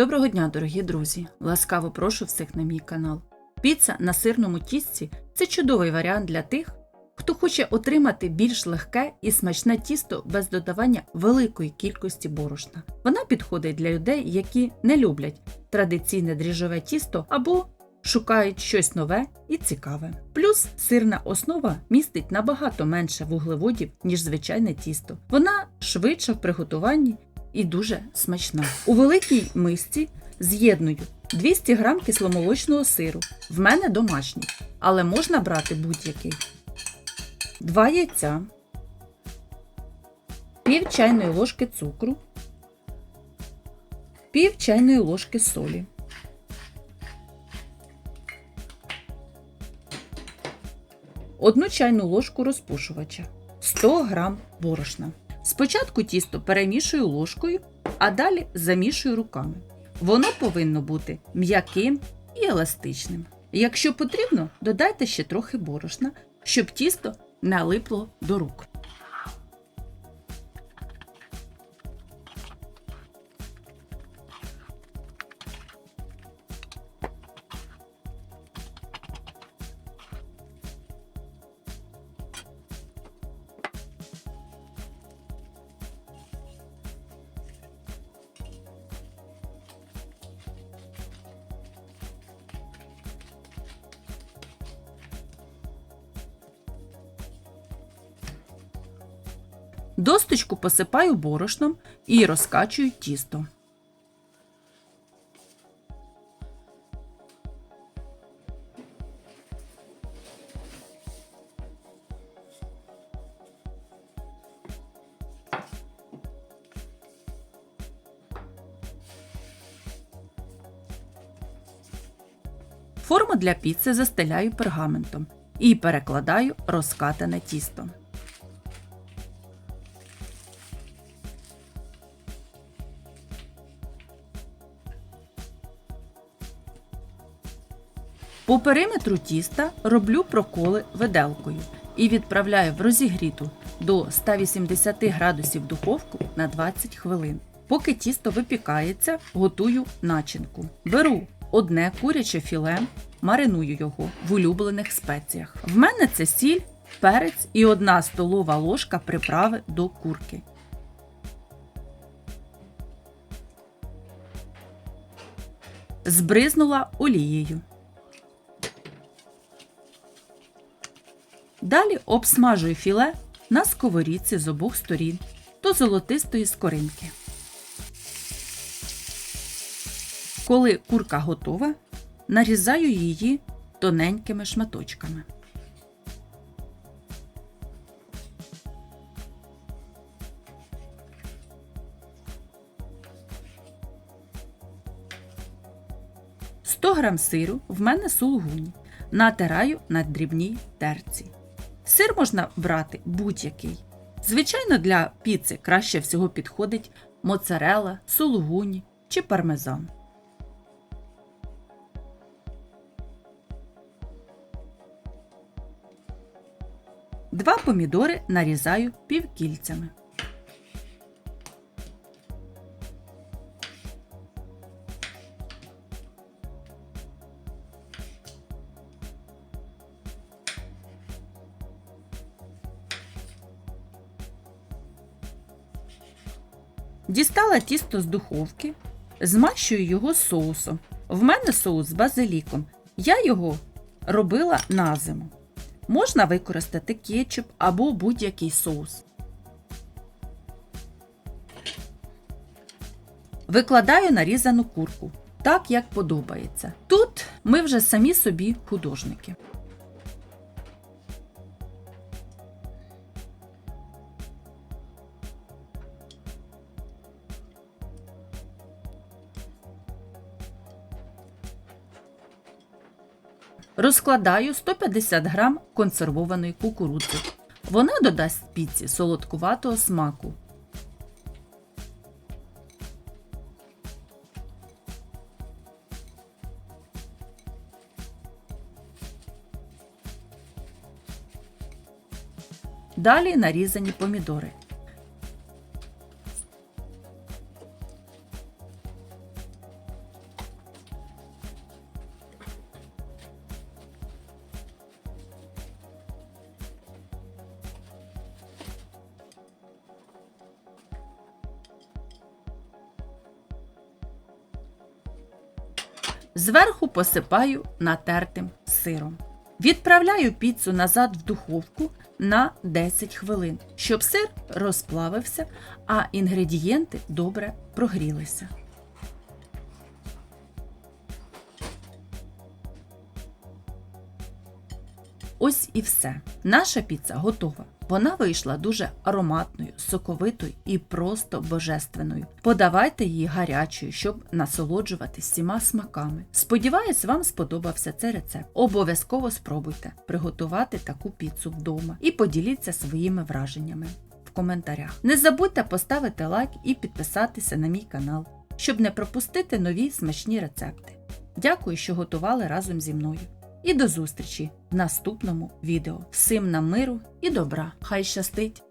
Доброго дня, дорогі друзі! Ласкаво прошу всіх на мій канал. Піца на сирному тісті це чудовий варіант для тих, хто хоче отримати більш легке і смачне тісто без додавання великої кількості борошна. Вона підходить для людей, які не люблять традиційне дріжджове тісто або шукають щось нове і цікаве. Плюс сирна основа містить набагато менше вуглеводів, ніж звичайне тісто. Вона швидша в приготуванні і дуже смачна. У великій мисці з'єдную 200 г кисломолочного сиру. В мене домашній, але можна брати будь-який. 2 яйця, пів чайної ложки цукру, пів чайної ложки солі. Одну чайну ложку розпушувача, 100 г борошна. Спочатку тісто перемішую ложкою, а далі замішую руками. Воно повинно бути м'яким і еластичним. Якщо потрібно, додайте ще трохи борошна, щоб тісто налипло до рук. Досточку посипаю борошном і розкачую тісто. Форму для піци застеляю пергаментом і перекладаю розкатане тісто. По периметру тіста роблю проколи виделкою і відправляю в розігріту до 180 градусів духовку на 20 хвилин. Поки тісто випікається, готую начинку. Беру одне куряче філе, мариную його в улюблених спеціях. В мене це сіль, перець і одна столова ложка приправи до курки. Збризнула олією. Далі обсмажую філе на сковорідці з обох сторін до золотистої скоринки. Коли курка готова, нарізаю її тоненькими шматочками. «100 грам сиру в мене сулугуні. Натираю на дрібній терці. Сир можна брати будь-який. Звичайно, для піци краще всього підходить моцарела, сулугуні чи пармезан. Два помідори нарізаю півкільцями. Дістала тісто з духовки, змащую його соусом. В мене соус з базиліком. Я його робила на зиму. Можна використати кетчуп або будь-який соус. Викладаю нарізану курку, так як подобається. Тут ми вже самі собі художники. Розкладаю 150 г консервованої кукурудзи. Вона додасть піці солодкуватого смаку. Далі нарізані помідори. Зверху посипаю натертим сиром. Відправляю піцу назад в духовку на 10 хвилин, щоб сир розплавився, а інгредієнти добре прогрілися. Ось і все. Наша піца готова. Вона вийшла дуже ароматною, соковитою і просто божественною. Подавайте її гарячою, щоб насолоджуватись всіма смаками. Сподіваюсь, вам сподобався цей рецепт. Обов'язково спробуйте приготувати таку піцу вдома і поділіться своїми враженнями в коментарях. Не забудьте поставити лайк і підписатися на мій канал, щоб не пропустити нові смачні рецепти. Дякую, що готували разом зі мною. І до зустрічі в наступному відео. Всім нам миру і добра! Хай щастить!